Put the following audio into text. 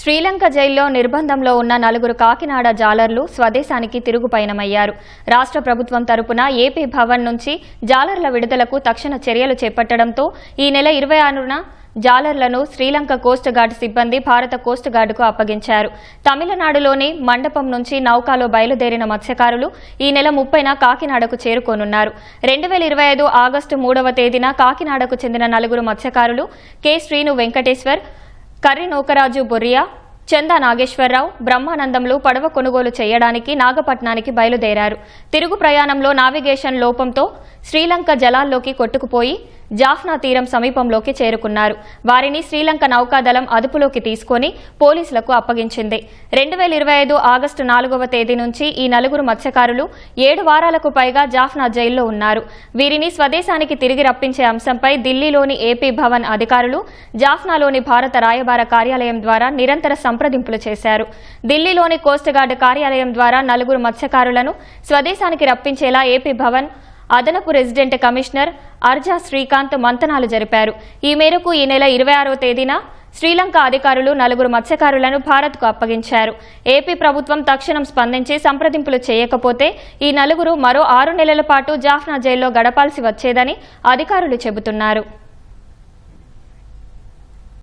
శ్రీలంక జైల్లో నిర్బంధంలో ఉన్న నలుగురు కాకినాడ జాలర్లు స్వదేశానికి తిరుగుపయనమయ్యారు. రాష్ట్ర ప్రభుత్వం తరపున ఏపీ భవన్ నుంచి జాలర్ల విడుదలకు తక్షణ చర్యలు చేపట్టడంతో ఈ నెల ఇరవై ఆరున జాలర్లను శ్రీలంక కోస్ట్ గార్డ్ సిబ్బంది భారత కోస్ట్ గార్డుకు అప్పగించారు. తమిళనాడులోని మండపం నుంచి నౌకాలో బయలుదేరిన మత్స్యకారులు ఈ నెల ముప్పైన కాకినాడకు చేరుకోనున్నారు. రెండు వేల ఇరవై ఐదు ఆగస్టు మూడవ తేదీన కాకినాడకు చెందిన నలుగురు మత్స్యకారులు కె. శ్రీను వెంకటేశ్వర్ కర్రి నూకరాజు బొర్రియా చందా నాగేశ్వరరావు బ్రహ్మానందంలు పడవ కొనుగోలు చేయడానికి నాగపట్నానికి బయలుదేరారు. తిరుగు ప్రయాణంలో నావిగేషన్ లోపంతో శ్రీలంక జలాల్లోకి కొట్టుకుపోయి జాఫ్నా తీరం సమీపంలోకి చేరుకున్నారు. వారిని శ్రీలంక నౌకాదళం అదుపులోకి తీసుకొని పోలీసులకు అప్పగించింది. రెండు వేల ఇరవై ఐదు ఆగస్టు నాలుగవ తేదీ నుంచి ఈ నలుగురు మత్స్యకారులు ఏడు వారాలకు పైగా జాఫ్నా జైల్లో ఉన్నారు. వీరిని స్వదేశానికి తిరిగి రప్పించే అంశంపై ఢిల్లీలోని ఏపీ భవన్ అధికారులు జాఫ్నాలోని భారత రాయబార కార్యాలయం ద్వారా నిరంతర సంప్రదింపులు చేశారు. ఢిల్లీలోని కోస్ట్ గార్డ్ కార్యాలయం ద్వారా నలుగురు మత్స్యకారులను స్వదేశానికి రప్పించేలా ఏపీ భవన్ అదనపు రెసిడెంట్ కమిషనర్ అర్జా శ్రీకాంత్ మంతనాలు జరిపారు. ఈ మేరకు ఈ నెల ఇరవై ఆరో తేదీన శ్రీలంక అధికారులు నలుగురు మత్స్యకారులను భారత్కు అప్పగించారు. ఏపీ ప్రభుత్వం తక్షణం స్పందించి సంప్రదింపులు చేయకపోతే ఈ నలుగురు మరో ఆరు నెలల పాటు జాఫ్నా జైల్లో గడపాల్సి వచ్చేదని అధికారులు చెబుతున్నారు.